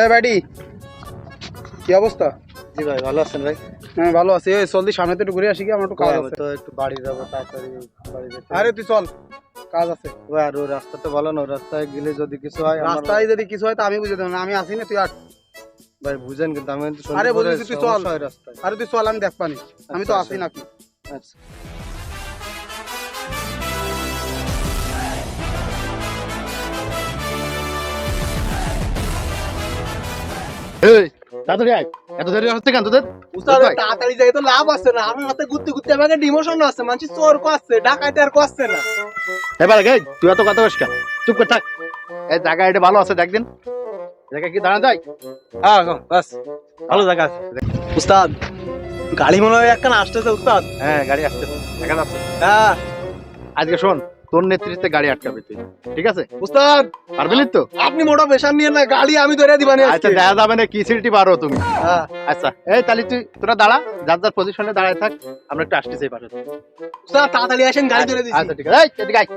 এ ব্যাডি কি অবস্থা? জি ভাই ভালো আছেন ভাই? হ্যাঁ ভালো আছি। এই জলদি সামনে তো একটু ঘুরে আসি কি? আমার একটু কাজ আছে। তো একটু বাড়ি যাব তাড়াতাড়ি বাড়ি যেতে আরে তুই চল কাজ আছে। ভাই আর ওই রাস্তা তো ভালো না রাস্তায় গেলে যদি কিছু হয় রাস্তায় যদি কিছু হয় তো আমি বুঝে দেবো না। আমি আসি না তুই আর ভাই বুঝেন কিন্তু আমি আরে বুঝেছি, তুই চল। রাস্তায়। আরে তুই চল আমি দেখ পানি আমি তো আচ্ছা, আসি আচ্ছা। নাকি? আচ্ছা। তাড়াতাড়ি আয়। এত দেরি হচ্ছে কেন তোদের? তাড়াতাড়ি যাই তো লাভ আছে না। আমার হাতে ঘুরতে ঘুরতে আমাকে ডিমোশন আছে মানুষ চোর করছে ডাকাইতে আর করছে না। এবার গে তুই এত কথা বস কেন? চুপ করে থাক। এই জায়গা এটা ভালো আছে দেখদিন জায়গা কি দাঁড়া যায়? হ্যাঁ বাস। ভালো জায়গা আছে। উস্তাদ গাড়ি মনে হয় একখান আসতেছে উস্তাদ। হ্যাঁ গাড়ি আসছে দেখা যাচ্ছে হ্যাঁ। আজকে শোন তোর নেতৃত্বে গাড়ি আটকাবে তুই। ঠিক আছে? উস্তাদ পারবি তো? আপনি মোটা পেশার নিয়ে না গাড়ি আমি ধরে দিবানি আচ্ছা দেখা যাবে না কি সিলটি পারো তুমি। হ্যাঁ। আচ্ছা এই তাহলে তুই তোরা দাঁড়া যার যার পজিশনে দাঁড়ায় থাক আমরা একটু আসতেছি এই পাশে। উস্তাদ তাড়াতাড়ি আসেন গাড়ি ধরে দিছি আচ্ছা ঠিক আছে। এই এদিকে আয়।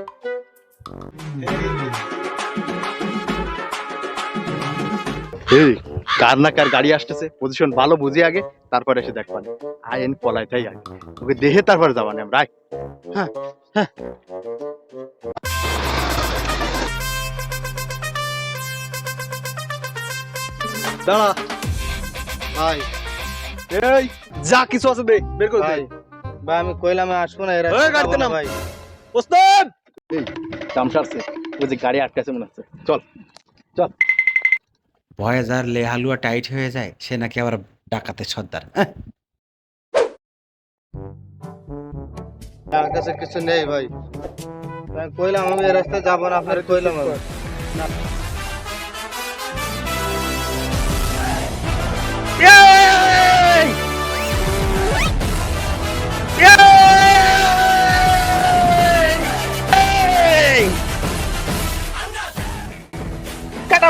এই কার না কার গাড়ি আসতেছে পজিশন ভালো বুঝি আগে তারপরে এসে দেখ পানি। আইন পলাই তাই আগে। ওকে দেহে তারপরে যাবানি আমরা হ্যাঁ হ্যাঁ। দাঁড়া। ভাই। এই যা কিছু আছে দে বের করে দে। ভাই ভাই আমি কইলাম আসব না এরা ওই, গাড়িতে নাম। ভাই। উস্তাদ তামসারছে ওই যে গাড়ি আটকাছে মনে হচ্ছে। চল। ভয়ে যার লে হালুয়া টাইট হয়ে যায় সে নাকি আবার ডাকাতে সর্দার হ্যাঁ? আমার কাছে কিছু নেই ভাই। কইলাম আমি এই রাস্তায় যাব না আপনার কইলাম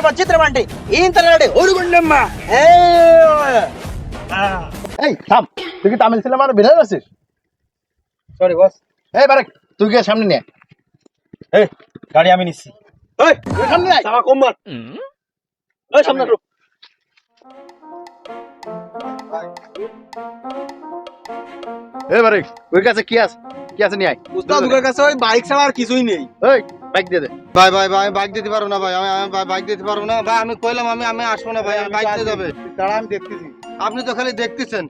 ನಮ್ಮ ಚಿತ್ರಮಂಡಿ তুই কি তামিল সিনেমার আছিস সরি বস এই তুই সামনে নে এই গাড়ি আমি এই সামনে আয় কম এই সামনে রুক এই ওই কাছে কি আছে কি আছে নিয়ে আয় উস্তাদ কাছে ওই বাইক ছাড়া আর কিছুই নেই এই বাইক দিয়ে দে। ভাই ভাই ভাই আমি বাইক দিতে পারব না ভাই আমি আমি বাইক দিতে পারব না। ভাই আমি কইলাম আমি আমি আসব না ভাই আমি বাইক দিয়ে যাবে। দাঁড়া আমি দেখতেছি। আপনি তো খালি দেখতেছেন।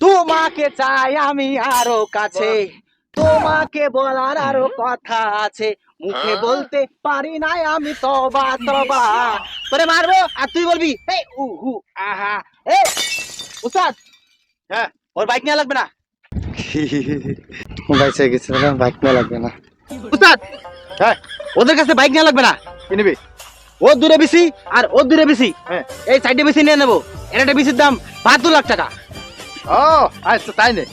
তোমাকে চাই আমি আরও কাছে। তোমাকে বলার আরও কথা আছে। মুখে বলতে পারি না আমি তবা তবা। তোরে মারবো আর তুই বলবি এই উ হু আহা এ উস্তাদ হ্যাঁ। ওর বাইক নিয়ে লাগবে না। বাইসে গেছে বাইক না লাগবে না। উস্তাদ! হ্যাঁ? ওদের কাছে বাইক নিয়ে লাগবে না। কি নিবি? ও দূরে বেশি আর ও দূরে বেশি। হ্যাঁ। এই সাইডে বেশি নিয়ে নেব। এর একটা বেশির দাম বাহাত্তর লাখ টাকা। ও আচ্ছা তাই নে।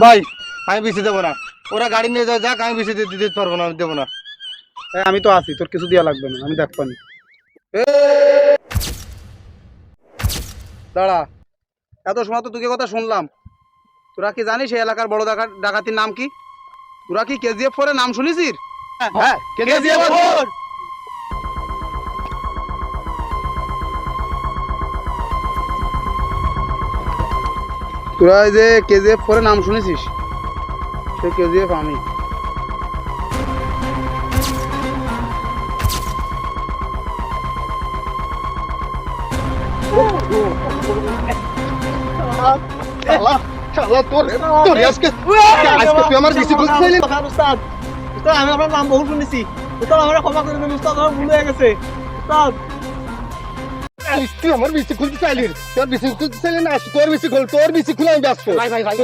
ভাই আমি বেশি দেবো না। ওরা গাড়ি নিয়ে যাও যাক আমি বেশি দিতে পারব না আমি দেবো না। এই, আমি তো আছি তোর কিছু দেওয়া লাগবে না আমি দেখ পানি। দাঁড়া। এত সময় তো তোকে কথা শুনলাম। তোরা কি জানিস এই এলাকার বড় ডাকাতির নাম কি তোরা কি কেজিএফ ফোরের নাম শুনেছিস হ্যাঁ কেজিএফ ফোর তোরা যে কেজিএফ ফোরের নাম শুনেছিস সে কেজিএফ আমি শালা শালা তোর তোর আজকে আজকে তুই আমার বেশি বুঝতে চাইলি উস্তাদ উস্তাদ আমি আপনার নাম বহু শুনেছি উস্তাদ আমার ক্ষমা করে দেবেন উস্তাদ আমার ভুল হয়ে গেছে উস্তাদ তুই আমার বেশি খুলতে চাইলি তোর বেশি খুলতে চাইলি না তোর বেশি খুল তোর বেশি খুলে আমি ব্যস্ত ভাই ভাই ভাই